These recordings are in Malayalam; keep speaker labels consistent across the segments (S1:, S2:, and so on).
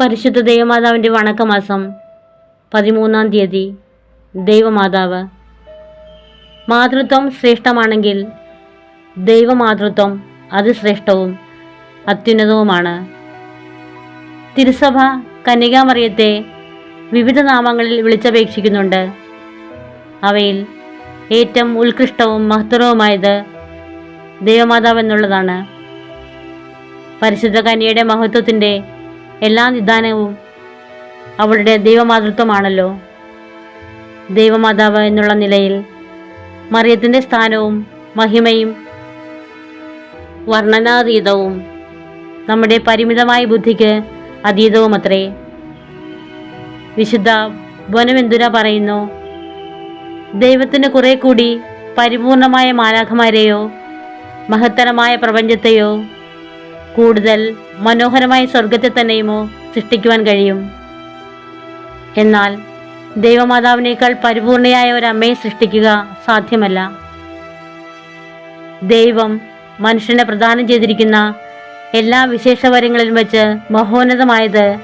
S1: പരിശുദ്ധ ദൈവമാതാവിന്റെ വണക്കമാസം പതിമൂന്നാം തീയതി ദൈവമാതാവ്. മാതൃത്വം ശ്രേഷ്ഠമാണെങ്കിൽ ദൈവമാതൃത്വം അതിശ്രേഷ്ഠവും അത്യുന്നതവുമാണ്. തിരുസഭ കന്യകാമറിയത്തെ വിവിധ നാമങ്ങളിൽ വിളിച്ചപേക്ഷിക്കുന്നുണ്ട്. അവയിൽ ഏറ്റവും ഉത്കൃഷ്ടവും മഹത്തരവുമായത് ദൈവമാതാവ് എന്നുള്ളതാണ് പരിശുദ്ധ കന്യയുടെ മഹത്വത്തിന്റെ എല്ലാ നിദാനവും അവളുടെ ദൈവമാതൃത്വമാണല്ലോ. ദൈവമാതാവ് എന്നുള്ള നിലയിൽ മറിയത്തിന്റെ സ്ഥാനവും മഹിമയും വർണനാതീതവും നമ്മുടെ പരിമിതമായ ബുദ്ധിക്ക് അതീതവും അത്രേ വിശുദ്ധ ബൊനവെന്തുര പറയുന്നു? ദൈവത്തിന് കുറെ കൂടി പരിപൂർണമായ മാലാഖമാരെയോ മഹത്തരമായ പ്രപഞ്ചത്തെയോ? കൂടുതൽ മനോഹരമായ സ്വർഗത്തെ തന്നെയുമോ സൃഷ്ടിക്കുവാൻ കഴിയും? എന്നാൽ ദൈവമാതാവിനേക്കാൾ പരിപൂർണയായ ഒരു അമ്മയെ സൃഷ്ടിക്കുക സാധ്യമല്ല. ദൈവം മനുഷ്യനെ പ്രദാനം ചെയ്തിരിക്കുന്ന എല്ലാ വിശേഷവരങ്ങളിലും വെച്ച് മഹോന്നതമായത്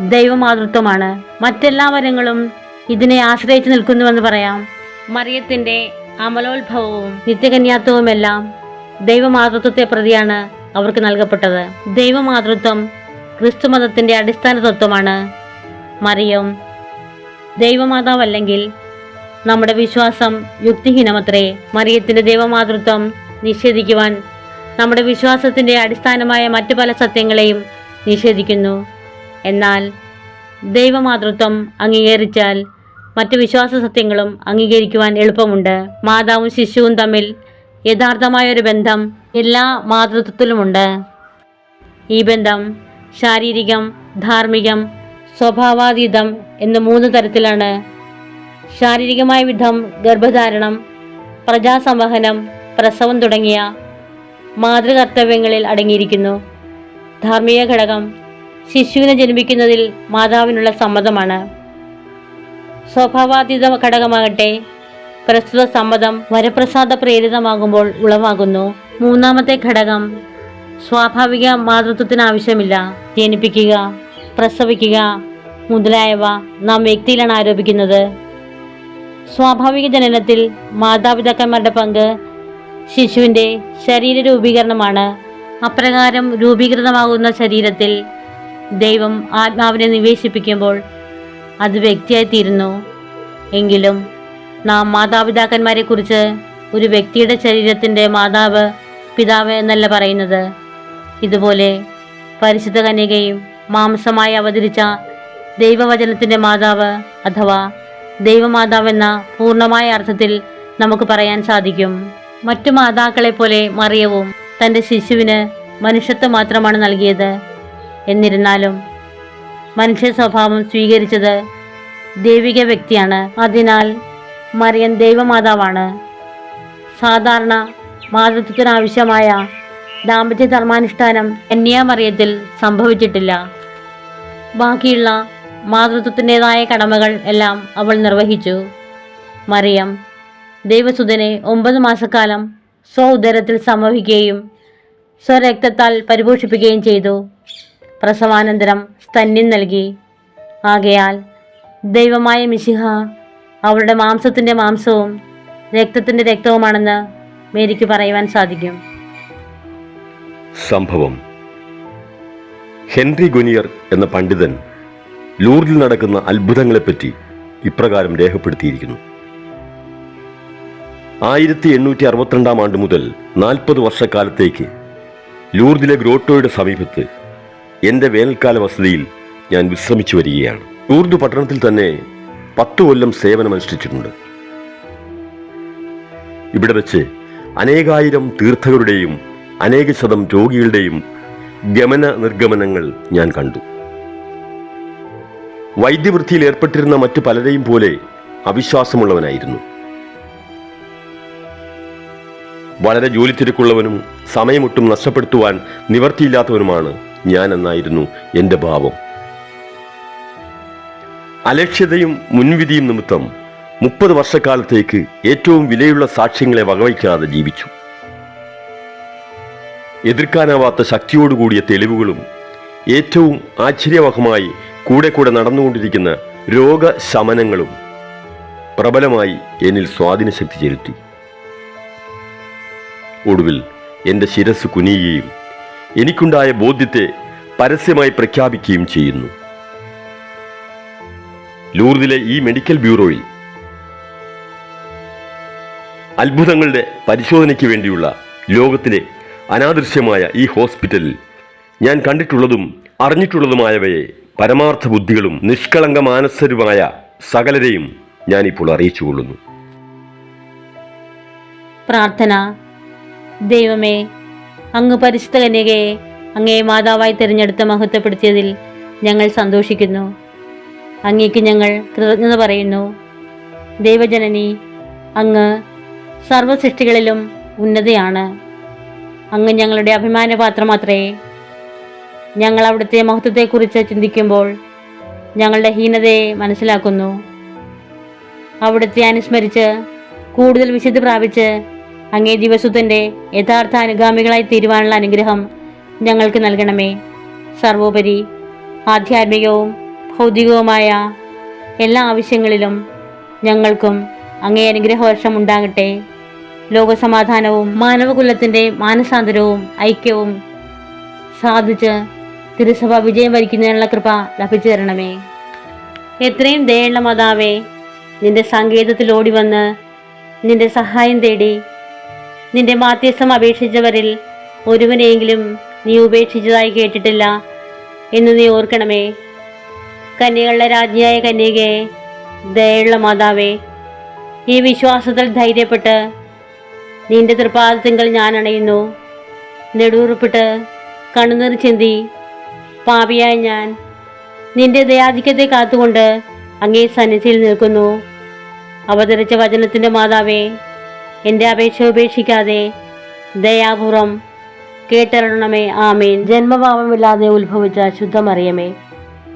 S1: ദൈവമാതൃത്വമാണ്. മറ്റെല്ലാ വരങ്ങളും ഇതിനെ ആശ്രയിച്ചു നിൽക്കുന്നുവെന്ന് പറയാം. മറിയത്തിന്റെ അമലോത്ഭവവും നിത്യകന്യാത്വവുമെല്ലാം ദൈവമാതൃത്വത്തെ പ്രതിയാണ് അവർക്ക് നൽകപ്പെട്ടത്. ദൈവമാതൃത്വം ക്രിസ്തുമതത്തിന്റെ അടിസ്ഥാന തത്വമാണ്. മറിയം ദൈവമാതാവല്ലെങ്കിൽ നമ്മുടെ വിശ്വാസം യുക്തിഹീനമത്രേ. മറിയത്തിന്റെ ദൈവമാതൃത്വം നിഷേധിക്കുവാൻ നമ്മുടെ വിശ്വാസത്തിന്റെ അടിസ്ഥാനമായ മറ്റു പല സത്യങ്ങളെയും നിഷേധിക്കുന്നു. എന്നാൽ ദൈവമാതൃത്വം അംഗീകരിച്ചാൽ മറ്റു വിശ്വാസ സത്യങ്ങളും അംഗീകരിക്കുവാൻ എളുപ്പമുണ്ട്. മാതാവും ശിശുവും തമ്മിൽ യഥാർത്ഥമായ ഒരു ബന്ധം എല്ലാ മാതൃത്വത്തിലുമുണ്ട്. ഈ ബന്ധം ശാരീരികം ധാർമ്മികം സ്വഭാവാതീതം എന്ന മൂന്ന് തരത്തിലാണ്. ശാരീരികമായ വിധം ഗർഭധാരണം പ്രജാസംവഹനം പ്രസവം തുടങ്ങിയ മാതൃകർത്തവ്യങ്ങളിൽ അടങ്ങിയിരിക്കുന്നു. ധാർമ്മിക ഘടകം ശിശുവിനെ ജനിപ്പിക്കുന്നതിൽ മാതാവിനുള്ള സമ്മതമാണ്. സ്വഭാവാതീത ഘടകമാകട്ടെ പ്രസ്തുത സമ്മതം വരപ്രസാദ പ്രേരിതമാകുമ്പോൾ ഉളവാകുന്നു. മൂന്നാമത്തെ ഘടകം സ്വാഭാവിക മാതൃത്വത്തിന് ആവശ്യമില്ല. ജനിപ്പിക്കുക പ്രസവിക്കുക മുതലായവ നാം വ്യക്തിയിലാണ് ആരോപിക്കുന്നത്. സ്വാഭാവിക ജനനത്തിൽ മാതാപിതാക്കന്മാരുടെ പങ്ക് ശിശുവിന്റെ ശരീര രൂപീകരണമാണ്. അപ്രകാരം രൂപീകൃതമാകുന്ന ശരീരത്തിൽ ദൈവം ആത്മാവിനെ നിവേശിപ്പിക്കുമ്പോൾ അത് വ്യക്തിയായിത്തീരുന്നു എങ്കിലും നാം മാതാപിതാക്കന്മാരെക്കുറിച്ച് ഒരു വ്യക്തിയുടെ ശരീരത്തിന്റെ മാതാവ് പിതാവ് എന്നല്ല പറയുന്നത്. ഇതുപോലെ പരിശുദ്ധ കന്യകയും മാംസമായി അവതരിച്ച ദൈവവചനത്തിന്റെ മാതാവ് അഥവാ ദൈവമാതാവെന്ന പൂർണമായ അർത്ഥത്തിൽ നമുക്ക് പറയാൻ സാധിക്കും. മറ്റു മാതാക്കളെ പോലെ മറിയവും തന്റെ ശിശുവിന് മനുഷ്യത്വം മാത്രമാണ് നൽകിയത്. എന്നിരുന്നാലും മനുഷ്യ സ്വഭാവം സ്വീകരിച്ചത് ദൈവിക വ്യക്തിയാണ്. അതിനാൽ മറിയൻ ദൈവമാതാവാണ്. സാധാരണ മാതൃത്വത്തിനാവശ്യമായ ദാമ്പത്യ ധർമാനുഷ്ഠാനം കന്യാമറിയത്തിൽ സംഭവിച്ചിട്ടില്ല. ബാക്കിയുള്ള മാതൃത്വത്തിന്റെതായ കടമകൾ എല്ലാം അവൾ നിർവഹിച്ചു. മറിയം ദൈവസുതനെ ഒമ്പത് മാസക്കാലം സ്വ ഉദരത്തിൽ സംവഹിക്കുകയും സ്വരക്തത്താൽ പരിപോഷിപ്പിക്കുകയും ചെയ്തു. പ്രസവാനന്തരം സ്തന്യം നൽകി. ആകയാൽ ദൈവമായ മിശിഹ അവളുടെ മാംസത്തിന്റെ മാംസവും രക്തത്തിന്റെ രക്തവുമാണെന്ന് മേരിക്ക് പറയുവാൻ സാധിക്കും.
S2: സംഭവം. ഹെൻറി ഗുനിയർ എന്ന പണ്ഡിതൻ ലൂർദിൽ നടക്കുന്ന അത്ഭുതങ്ങളെപ്പറ്റി ഇപ്രകാരം രേഖപ്പെടുത്തിയിരിക്കുന്നു. ആയിരത്തി എണ്ണൂറ്റി അറുപത്തിരണ്ടാം ആണ്ട് മുതൽ നാൽപ്പത് വർഷക്കാലത്തേക്ക് ലൂർദിലെ ഗ്രോട്ടോയുടെ സമീപത്ത് എന്റെ വേനൽക്കാല വസതിയിൽ ഞാൻ വിശ്രമിച്ചു വരികയാണ്. ലൂർദ് പട്ടണത്തിൽ തന്നെ പത്ത് കൊല്ലം സേവനമനുഷ്ഠിച്ചിട്ടുണ്ട്. ഇവിടെ വെച്ച് അനേകായിരം തീർത്ഥകരുടെയും അനേക ശതം രോഗികളുടെയും ഗമന നിർഗമനങ്ങൾ ഞാൻ കണ്ടു. വൈദ്യവൃത്തിയിൽ ഏർപ്പെട്ടിരുന്ന മറ്റു പലരെയും പോലെ അവിശ്വാസമുള്ളവനായിരുന്നു. വളരെ ജോലി തിരക്കുള്ളവനും സമയമൊട്ടും നഷ്ടപ്പെടുത്തുവാൻ നിവർത്തിയില്ലാത്തവനുമാണ് ഞാൻ എന്നായിരുന്നു എന്റെ ഭാവം. അലക്ഷ്യതയും മുൻവിധിയും നിമിത്തം മുപ്പത് വർഷക്കാലത്തേക്ക് ഏറ്റവും വിലയുള്ള സാക്ഷ്യങ്ങളെ വകവയ്ക്കാതെ ജീവിച്ചു. എതിർക്കാനാവാത്ത ശക്തിയോടുകൂടിയ തെളിവുകളും ഏറ്റവും ആശ്ചര്യവഹമായി കൂടെ കൂടെ നടന്നുകൊണ്ടിരിക്കുന്ന രോഗശമനങ്ങളും പ്രബലമായി എന്നിൽ സ്വാധീനശക്തി ചെലുത്തി. ഒടുവിൽ എന്റെ ശിരസ് കുനിയുകയും എനിക്കുണ്ടായ ബോധ്യത്തെ പരസ്യമായി പ്രഖ്യാപിക്കുകയും ചെയ്യുന്നു. ലൂർദിലെ ഈ മെഡിക്കൽ ബ്യൂറോയിൽ അത്ഭുതങ്ങളുടെ പരിശോധനയ്ക്ക് വേണ്ടിയുള്ള ലോകത്തിലെ അനാദൃശ്യമായ ഈ ഹോസ്പിറ്റലിൽ ഞാൻ കണ്ടിട്ടുള്ളതും അറിഞ്ഞിട്ടുള്ളതുമായവയെ പരമാർത്ഥ ബുദ്ധികളും നിഷ്കളങ്ക മാനസരുമായ സകലരെയും ഞാനിപ്പോൾ അറിയിച്ചു കൊള്ളുന്നു.
S1: പ്രാർത്ഥന. ദൈവമേ അങ്ങ് പരിശുദ്ധ കന്യകയെ അങ്ങേ മാതാവായി തിരഞ്ഞെടുത്ത് മഹത്വപ്പെടുത്തിയതിൽ ഞങ്ങൾ സന്തോഷിക്കുന്നു. അങ്ങേക്ക് ഞങ്ങൾ കൃതജ്ഞത പറയുന്നു. ദൈവജനനി അങ്ങ് സർവസൃഷ്ടികളിലും ഉന്നതയാണ്. അങ്ങ് ഞങ്ങളുടെ അഭിമാനപാത്രമാത്രേ. ഞങ്ങൾ അവിടുത്തെ മഹത്വത്തെക്കുറിച്ച് ചിന്തിക്കുമ്പോൾ ഞങ്ങളുടെ ഹീനതയെ മനസ്സിലാക്കുന്നു. അവിടുത്തെ അനുസ്മരിച്ച് കൂടുതൽ വിശുദ്ധി പ്രാപിച്ച് അങ്ങേ ദിവസത്തിന്റെ യഥാർത്ഥ അനുഗാമികളായി തീരുവാനുള്ള അനുഗ്രഹം ഞങ്ങൾക്ക് നൽകണമേ. സർവോപരി ആധ്യാത്മികവും ഭൗതികവുമായ എല്ലാ ആവശ്യങ്ങളിലും ഞങ്ങൾക്കും അങ്ങേ അനുഗ്രഹവർഷം ഉണ്ടാകട്ടെ. ലോകസമാധാനവും മാനവകുലത്തിന്റെ മാനസാന്തരവും ഐക്യവും സാധിച്ച് തിരുസഭ വിജയം വരിക്കുന്നതിനുള്ള കൃപ ലഭിച്ചു തരണമേ. എത്രയും ദയുള്ള മാതാവേ നിന്റെ സങ്കേതത്തിൽ ഓടി വന്ന് നിന്റെ സഹായം തേടി നിന്റെ മാധ്യസ്ഥം അപേക്ഷിച്ചവരിൽ ഒരുവനെയെങ്കിലും നീ ഉപേക്ഷിച്ചതായി കേട്ടിട്ടില്ല എന്ന് നീ ഓർക്കണമേ. കന്യകളുടെ രാജ്ഞിയായ കന്യകയെ ദയുള്ള മാതാവേ ഈ വിശ്വാസത്തിൽ ധൈര്യപ്പെട്ട് നിന്റെ തൃപ്പാദത്തിങ്കൽ ഞാൻ അണയുന്നു. നെടുവുറുപ്പിട്ട് കണ്ണുനീർ ചിന്തി പാപിയായ ഞാൻ നിന്റെ ദയാധിക്യത്തെ കാത്തുകൊണ്ട് അങ്ങേ സന്നിധിയിൽ നിൽക്കുന്നു. അവതരിച്ച വചനത്തിന്റെ മാതാവേ എന്റെ അപേക്ഷ ഉപേക്ഷിക്കാതെ ദയാപൂർവം കേട്ടറണമേ ആമേൻ. ജന്മഭാവമില്ലാതെ ഉത്ഭവിച്ച ശുദ്ധമറിയമേ.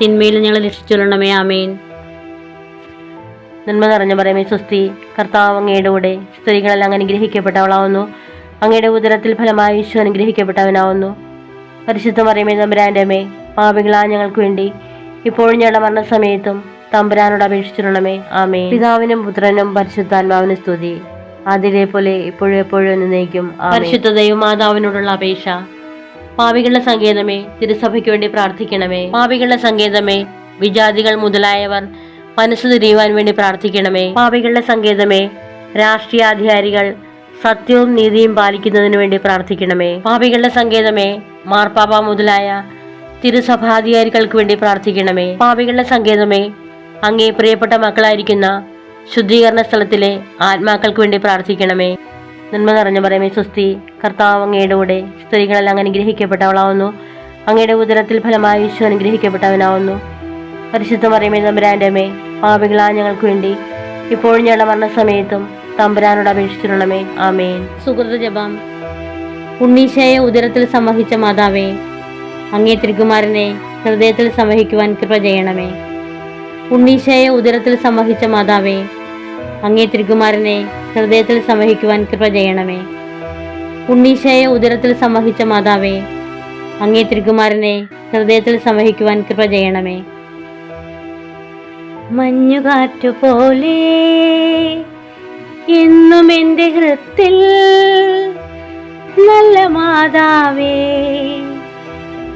S1: തിന്മയിൽ ഞങ്ങൾ രക്ഷിച്ചുകൊള്ളണമേ ആമേൻ. നന്മ നിറഞ്ഞ പറയുമേ സുസ്തി കർത്താവ് അങ്ങയുടെ കൂടെ സ്ത്രീകളെല്ലാം അനുഗ്രഹിക്കപ്പെട്ടവളാവുന്നു. അങ്ങയുടെ ഉദരത്തിൽ ഫലമായി ഈശോ അനുഗ്രഹിക്കപ്പെട്ടവനാവുന്നു. പരിശുദ്ധ പറയുമേ തമ്പുരാന്റെ അമ്മേ പാപികളാ ഞങ്ങൾക്ക് വേണ്ടി ഇപ്പോഴും ഞങ്ങളുടെ മരണസമയത്തും തമ്പുരാനോട് അപേക്ഷിച്ചിരണമേ ആമേ പിതാവിനും പുത്രനും പരിശുദ്ധാത്മാവിനും സ്തുതി. അതിലെ പോലെ ഇപ്പോഴും എപ്പോഴും എന്നേക്കും പരിശുദ്ധതയും മാതാവിനോടുള്ള അപേക്ഷ. പാപികളുടെ സങ്കേതമേ തിരുസഭയ്ക്ക് വേണ്ടി പ്രാർത്ഥിക്കണമേ. പാവികളുടെ സങ്കേതമേ വിജാതികൾ മുതലായവർ മനസ്സ് തിരിയുവാൻ വേണ്ടി പ്രാർത്ഥിക്കണമേ. പാപികളുടെ സങ്കേതമേ രാഷ്ട്രീയാധികാരികൾ സത്യവും നീതിയും പാലിക്കുന്നതിന് വേണ്ടി പ്രാർത്ഥിക്കണമേ. പാപികളുടെ സങ്കേതമേ മാർപ്പാപ്പ മുതലായ തിരുസഭാധികാരികൾക്ക് വേണ്ടി പ്രാർത്ഥിക്കണമേ. പാപികളുടെ സങ്കേതമേ അങ്ങേ പ്രിയപ്പെട്ട മക്കളായിരിക്കുന്ന ശുദ്ധീകരണ സ്ഥലത്തിലെ ആത്മാക്കൾക്ക് വേണ്ടി പ്രാർത്ഥിക്കണമേ. നന്മ നിറഞ്ഞ പറയുമേ സുസ്തി കർത്താവ് അങ്ങയുടെ കൂടെ സ്ത്രീകളെല്ലാം അനുഗ്രഹിക്കപ്പെട്ടവളാവുന്നു. അങ്ങയുടെ ഉദരത്തിൽ ഫലമായി വിശ്വ അനുഗ്രഹിക്കപ്പെട്ടവനാവുന്നു. പരിശുദ്ധ പറയുമേ തമ്പുരാന്റെ അമ്മേ പാപികളാ ഞങ്ങൾക്ക് വേണ്ടി ഇപ്പോഴും ഞങ്ങളുടെ മരണസമയത്തും തമ്പുരാനോട് അപേക്ഷിച്ചിരണമേ ആമേൻ. സുഹൃത ജപം. ഉണ്ണീശയെ ഉദരത്തിൽ സംവഹിച്ച മാതാവേ അങ്ങേ തിരുകുമാരനെ ഹൃദയത്തിൽ സംവഹിക്കുവാൻ കൃപ ചെയ്യണമേ. ഉണ്ണീശയെ ഉദരത്തിൽ സംവഹിച്ച മാതാവേ അങ്ങേ തിരുകുമാരനെ ഹൃദയത്തിൽ സംവഹിക്കുവാൻ കൃപ ചെയ്യണമേ. ഉണ്ണീശയെ ഉദരത്തിൽ സംവഹിച്ച മാതാവേ അങ്ങേ തിരുകുമാരനെ ഹൃദയത്തിൽ സംവഹിക്കുവാൻ കൃപ ചെയ്യണമേ. മഞ്ഞുകാറ്റു പോലെ എന്നും എന്റെ ഹൃത്തിൽ നല്ല മാതാവേ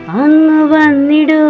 S1: അങ്ങ് വന്നിടൂ.